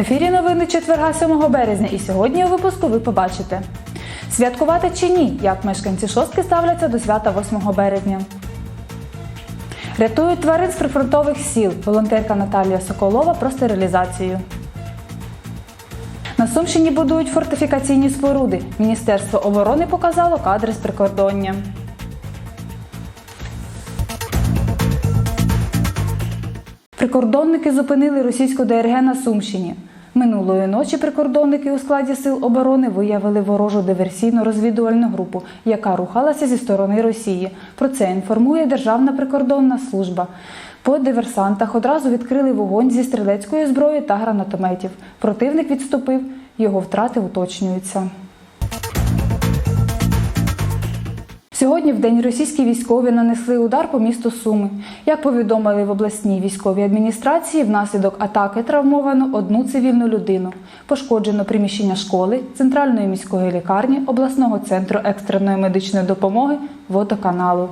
ефірі новини четверга 7 березня і сьогодні у випуску ви побачите. Святкувати чи ні, як мешканці шостки ставляться до свята 8 березня. Рятують тварин з прифронтових сіл. Волонтерка Наталія Соколова про стерилізацію. На Сумщині будують фортифікаційні споруди. Міністерство оборони показало кадри з прикордоння. Прикордонники зупинили російську ДРГ на Сумщині. Минулої ночі прикордонники у складі сил оборони виявили ворожу диверсійно-розвідувальну групу, яка рухалася зі сторони Росії. Про це інформує Державна прикордонна служба. По диверсантах одразу відкрили вогонь зі стрілецької зброї та гранатометів. Противник відступив, його втрати уточнюються. Сьогодні в день російські військові нанесли удар по місту Суми. Як повідомили в обласній військовій адміністрації, внаслідок атаки травмовано одну цивільну людину. Пошкоджено приміщення школи, центральної міської лікарні, обласного центру екстреної медичної допомоги, водоканалу.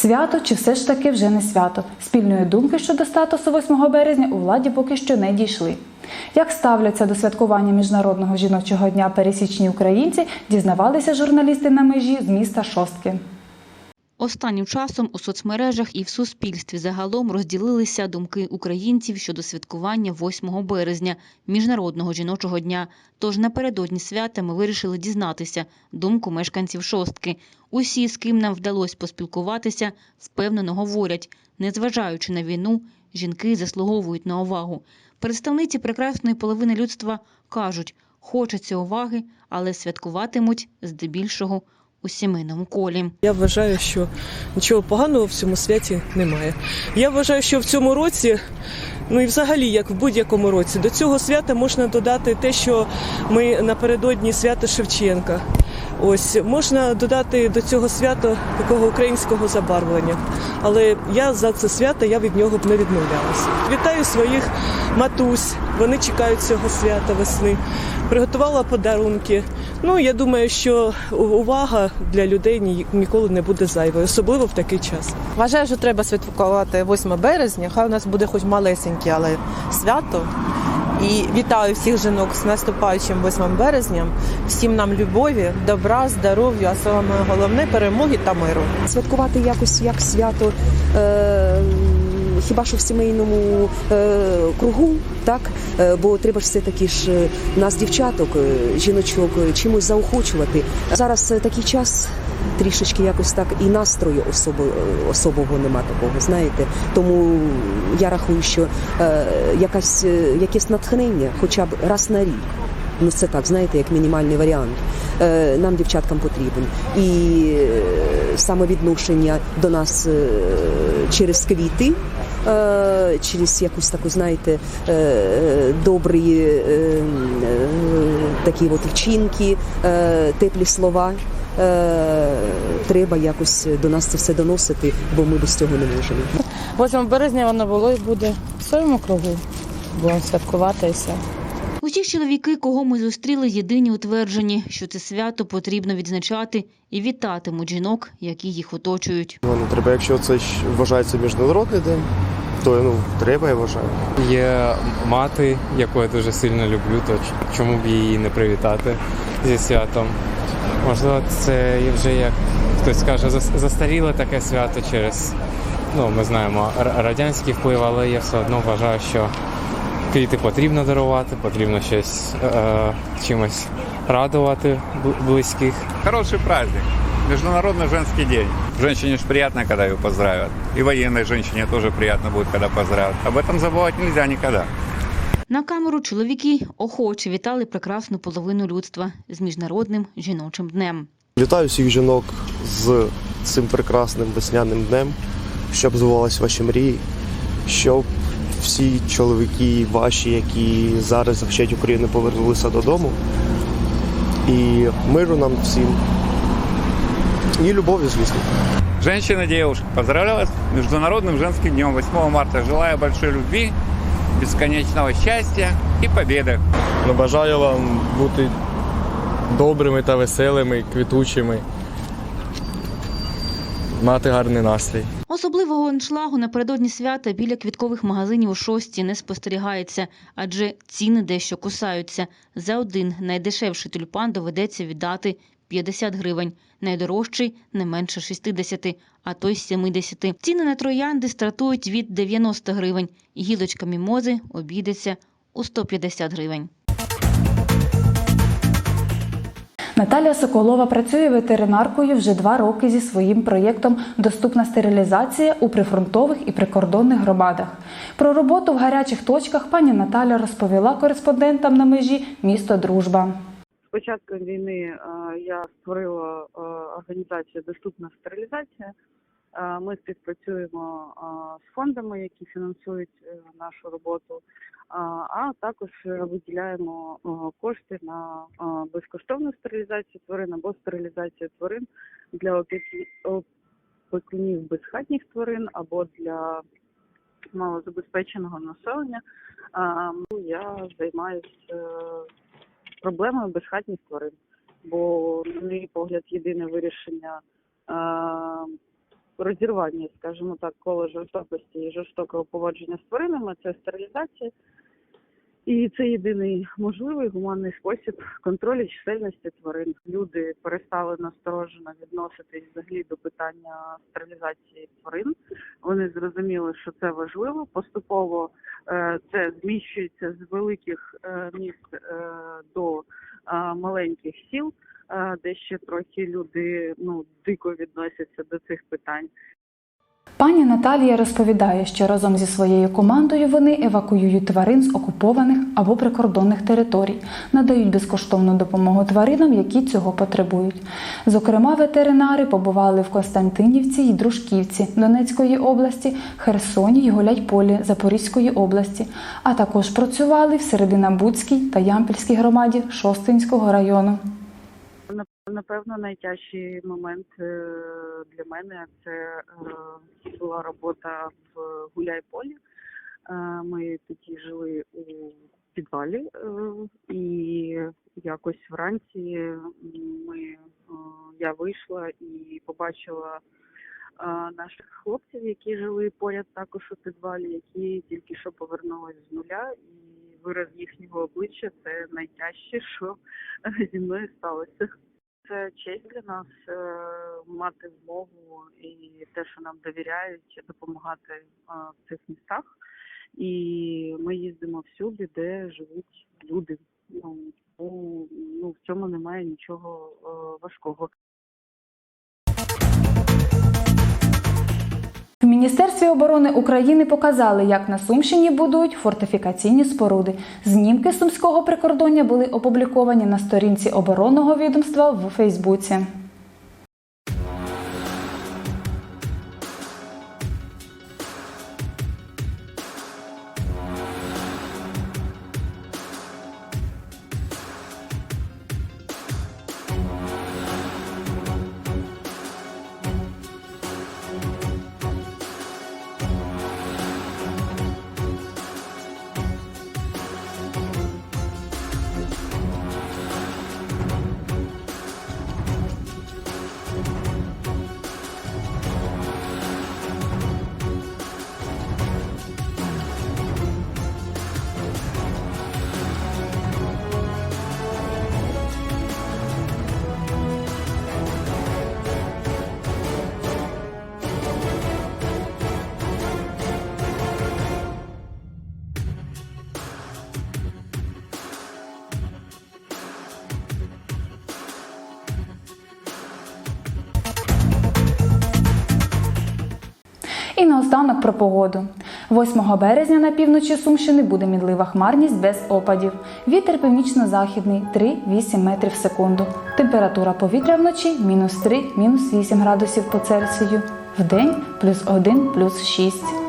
Свято чи все ж таки вже не свято? Спільної думки щодо статусу 8 березня у владі поки що не дійшли. Як ставляться до святкування Міжнародного жіночого дня пересічні українці, дізнавалися журналісти на межі з міста Шостки. Останнім часом у соцмережах і в суспільстві загалом розділилися думки українців щодо святкування 8 березня Міжнародного жіночого дня. Тож напередодні свята ми вирішили дізнатися думку мешканців шостки. Усі, з ким нам вдалося поспілкуватися, впевнено говорять, незважаючи на війну, жінки заслуговують на увагу. Представниці прекрасної половини людства кажуть, хочеться уваги, але святкуватимуть здебільшого у сімейному колі. Я вважаю, що нічого поганого в цьому святі немає. Я вважаю, що в цьому році, ну і взагалі, як в будь-якому році, до цього свята можна додати те, що ми напередодні свята Шевченка. Ось можна додати до цього свята такого українського забарвлення. Але я за це свято я від нього б не відмовлялася. Вітаю своїх матусь. Вони чекають цього свята весни. Приготувала подарунки. Ну я думаю, що увага для людей ні- ніколи не буде зайвою, особливо в такий час. Вважаю, що треба святкувати 8 березня. Хай у нас буде хоч малесеньке, але свято. І вітаю всіх жінок з наступаючим 8 березням. Всім нам любові, добра, здоров'я, а саме головне перемоги та миру. святкувати якось як свято. Е, Хіба що в сімейному е, кругу, так? Е, бо треба ж все таки ж е, нас, дівчаток, е, жіночок, чимось заохочувати. Зараз такий час трішечки якось так і настрою особо, е, особого нема такого, знаєте. Тому я рахую, що е, якась, е, якесь натхнення хоча б раз на рік. Ну, це так, знаєте, як мінімальний варіант. Е, Нам, дівчаткам, потрібен. І е, самовідношення до нас е, через квіти, е, через якусь таку, знаєте, е, добрі такі от вчинки, теплі слова. Е, Треба якось до нас це все доносити, бо ми без цього не можемо. 8 березня воно було і буде в своєму кругу. Будемо святкувати і все. Усі чоловіки, кого ми зустріли, єдині утверджені, що це свято потрібно відзначати і вітатимуть жінок, які їх оточують. Ну, треба, якщо це вважається міжнародний день, то ну треба, я вважаю. Є мати, яку я дуже сильно люблю, то чому б її не привітати зі святом? Можливо, це є вже як хтось каже, зас- застаріле таке свято через, ну ми знаємо, р- радянський вплив, але я все одно вважаю, що квіти потрібно дарувати, потрібно щось е, чимось радувати бл- близьких. Хороший праздник. Международный женский день. Женщине же приятно, когда ее поздравят. И военной женщине тоже приятно будет, когда поздравят. Об этом забывать нельзя никогда. На камеру чоловіки охоче вітали прекрасну половину людства з міжнародним жіночим днем. Вітаю всіх жінок з цим прекрасним весняним днем, щоб збувалися ваші мрії, щоб всі чоловіки ваші, які зараз захищають Україну, повернулися додому. І миру нам всім. І любов'ю, звісно. Женщины, девушки, поздравляю вас с Международным женским днем 8 марта. Желаю большой любви, бесконечного счастья и победы. Ну, бажаю вам бути добрими та веселими, квітучими, мати гарний настрій. Особливого аншлагу напередодні свята біля квіткових магазинів у шості не спостерігається, адже ціни дещо кусаються. За один найдешевший тюльпан доведеться віддати 50 гривень, найдорожчий – не менше 60, а то й 70. Ціни на троянди стартують від 90 гривень, гілочка мімози обійдеться у 150 гривень. Наталя Соколова працює ветеринаркою вже два роки зі своїм проєктом Доступна стерилізація у прифронтових і прикордонних громадах. Про роботу в гарячих точках пані Наталя розповіла кореспондентам на межі місто Дружба. З початком війни е, я створила е, організацію Доступна стерилізація. Е, Ми співпрацюємо з фондами, які фінансують нашу роботу, а також виділяємо кошти на безкоштовну стерилізацію тварин або стерилізацію тварин для опікунів безхатніх тварин або для малозабезпеченого населення. Я займаюся проблемою безхатніх тварин. Бо, на мій погляд, єдине вирішення е, розірвання, скажімо так, коло жорстокості і жорстокого поводження з тваринами це стерилізація. І це єдиний можливий гуманний спосіб контролю чисельності тварин. Люди перестали насторожено відноситись взагалі до питання стерилізації тварин. Вони зрозуміли, що це важливо. Поступово е, це зміщується з великих е, міст е, до маленьких сіл, де ще трохи люди ну дико відносяться до цих питань. Пані Наталія розповідає, що разом зі своєю командою вони евакуюють тварин з окупованих або прикордонних територій, надають безкоштовну допомогу тваринам, які цього потребують. Зокрема, ветеринари побували в Константинівці і Дружківці Донецької області, Херсоні й Гуляйполі Запорізької області, а також працювали в Серединабудській та Ямпільській громаді Шостинського району. Напевно, найтяжчий момент е, для мене це е, була робота в Гуляйполі. Е, Ми тоді жили у підвалі, е, і якось вранці ми, я вийшла і побачила наших хлопців, які жили поряд також у підвалі, які тільки що повернулись з нуля, і вираз їхнього обличчя це найтяжче, що зі мною сталося. Це честь для нас е, мати змогу і те, що нам довіряють, допомагати е, в цих містах. І ми їздимо всюди, де живуть люди. Ну, ну в цьому немає нічого е, важкого. Міністерстві оборони України показали, як на Сумщині будують фортифікаційні споруди. Знімки сумського прикордоння були опубліковані на сторінці оборонного відомства в Фейсбуці. Наостанок про погоду. 8 березня на півночі Сумщини буде мінлива хмарність без опадів. Вітер північно-західний 3-8 метрів в секунду. Температура повітря вночі мінус 3, мінус 8 градусів по Цельсію. Вдень плюс 1, плюс 6.